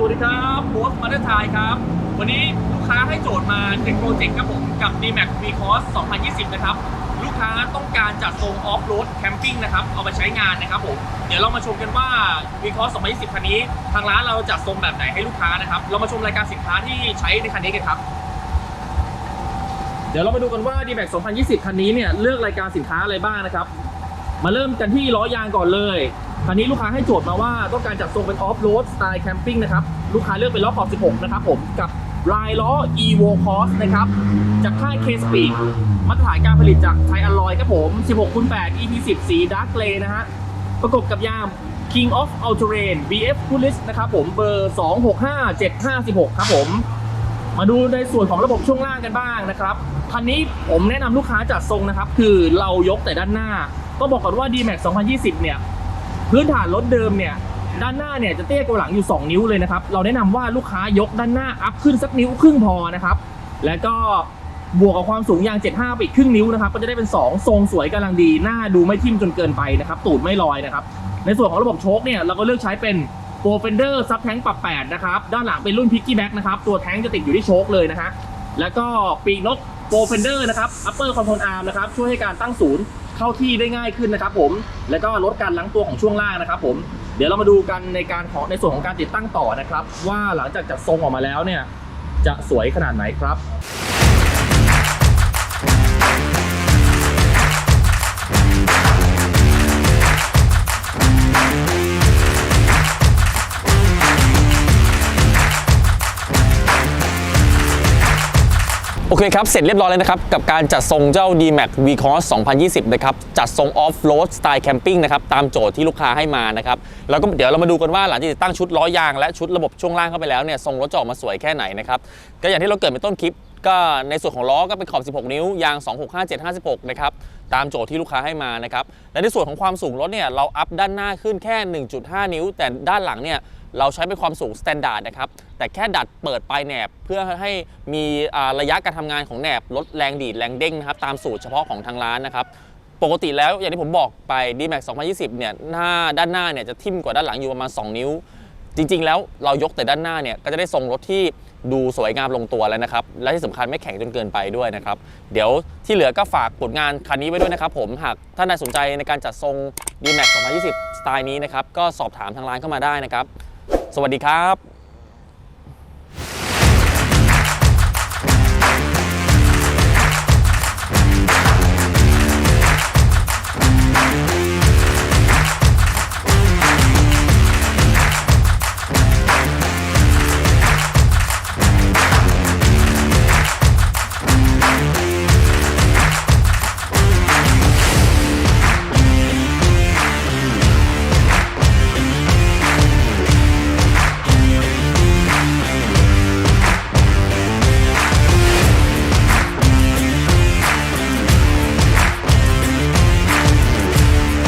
สวัสดีครับโบสมาเตอร์ไทยครับ วันนี้ลูกค้าให้โจทย์มาเป็นโปรเจกต์ครับผม กับ D-Max v c o s 2020 นะครับ ลูกค้าต้องการจัดทรงออฟโรดแคมปิ้งนะครับ เอาไปใช้งานนะครับผม เดี๋ยวเรามาชมกันว่า v c o s 2020 คันนี้ ทางร้านเราจัดทรงแบบไหนให้ลูกค้านะครับ เรามาชมรายการสินค้าที่ใช้ในคันนี้กันครับ เดี๋ยวเรามาดูกันว่า D-Max 2020 คันนี้เนี่ยเลือกรายการสินค้าอะไรบ้างนะครับ มาเริ่มกันที่ล้อยางก่อนเลยคันนี้ลูกค้าให้โจทย์มาว่าต้องการจัดทรงเป็นออฟโรดสไตล์แคมปิ้งนะครับ ลูกค้าเลือกเป็นล้อขอบ16 นะครับผม กับลายล้อ Evo Cross นะครับ จากค่าย K Speed มาตรฐานการผลิตจากไทยอลลอยครับผม 16คูณ8 EP 10สี Dark Grey นะฮะ ประกบกับยาง King of All Terrain BF Coolest นะครับผมเบอร์ 265756 ครับผม มาดูในส่วนของระบบช่วงล่างกันบ้างนะครับคันนี้ผมแนะนำลูกค้าจัดทรงนะครับ คือเรายกแต่ด้านหน้า ก็บอกก่อนว่า D-Max 2020 เนี่ย พื้นฐานรถเดิมเนี่ย ด้านหน้าเนี่ยจะเตี้ยกว่าหลังอยู่ 2 นิ้วเลยนะครับ เราแนะนำว่าลูกค้ายกด้านหน้าอัพขึ้นสักนิ้วครึ่งพอนะครับ แล้วก็บวกกับความสูงยาง 75 ไปอีกครึ่งนิ้วนะครับ ก็จะได้เป็น 2 ทรงสวยกำลังดี หน้าดูไม่ทิ่มจนเกินไปนะครับ ตูดไม่ลอยนะครับ ในส่วนของระบบโชคเนี่ยเราก็เลือกใช้เป็นโปรเฟนเดอร์ซับแท้งปรับ 8 นะครับ ด้านหลังเป็นรุ่นพิกกี้แบ็กนะครับ ตัวแท้งจะติดอยู่ที่โชคเลยนะฮะ แล้วก็ปีกนกโปรเฟนเดอร์นะครับ อัปเปอร์คอนโทรลอาร์มนะครับ ช่วยให้การตั้งศูนย์ เข้าที่ได้ง่ายขึ้นนะครับผมแล้วก็ลดการลังตัวของช่วงล่างนะครับผมเดี๋ยวเรามาดูกันในการของในส่วนของการติดตั้งต่อนะครับ ว่าหลังจากจัดทรงออกมาแล้วเนี่ยจะสวยขนาดไหนครับ โอเคครับ เสร็จเรียบร้อยแล้วนะครับ กับการจัดทรงเจ้า D-Max V-Cross 2020 นะครับ จัดทรง Off-Road สไตล์แคมปิ้งนะครับ ตามโจทย์ที่ลูกค้าให้มานะครับ แล้วก็เดี๋ยวเรามาดูกันว่าหลังจากติดตั้งชุดล้อยางและชุดระบบช่วงล่างเข้าไปแล้วเนี่ยทรงรถจะออกมาสวยแค่ไหนนะครับ ก็อย่างที่เราเกิดในต้นคลิป ก็ในส่วนของล้อก็เป็นขอบ 16 นิ้วยาง 265756 นะครับ ตามโจทย์ที่ลูกค้าให้มานะครับ และในส่วนของความสูงรถเนี่ยเราอัพด้านหน้าขึ้นแค่ 1.5 นิ้ว แต่ด้านหลังเนี่ยเราใช้เป็นความสูงสแตนดาร์ดนะครับ แต่แค่ดัดเปิดปลายแหนบ เพื่อให้มีระยะการทำงานของแหนบลดแรงดีดแรงเด้งนะครับตามสูตรเฉพาะของทางร้านนะครับปกติแล้วอย่างที่ผมบอกไป D-Max 2020 เนี่ยหน้าด้านหน้าเนี่ยจะทิ่มกว่าด้านหลังอยู่ประมาณ 2 นิ้ว จริงๆ แล้วเรายกแต่ด้านหน้าเนี่ยก็จะได้ทรงรถที่ดูสวยงามลงตัวแล้วนะครับ และที่สำคัญไม่แข็งจนเกินไปด้วยนะครับ เดี๋ยวที่เหลือก็ฝากผลงานคันนี้ไว้ด้วยนะครับผมหากท่านใดสนใจในการจัดทรง D-Max 2020 สไตล์นี้นะครับ ก็สอบถามทางร้านเข้ามาได้นะครับ สวัสดีครับ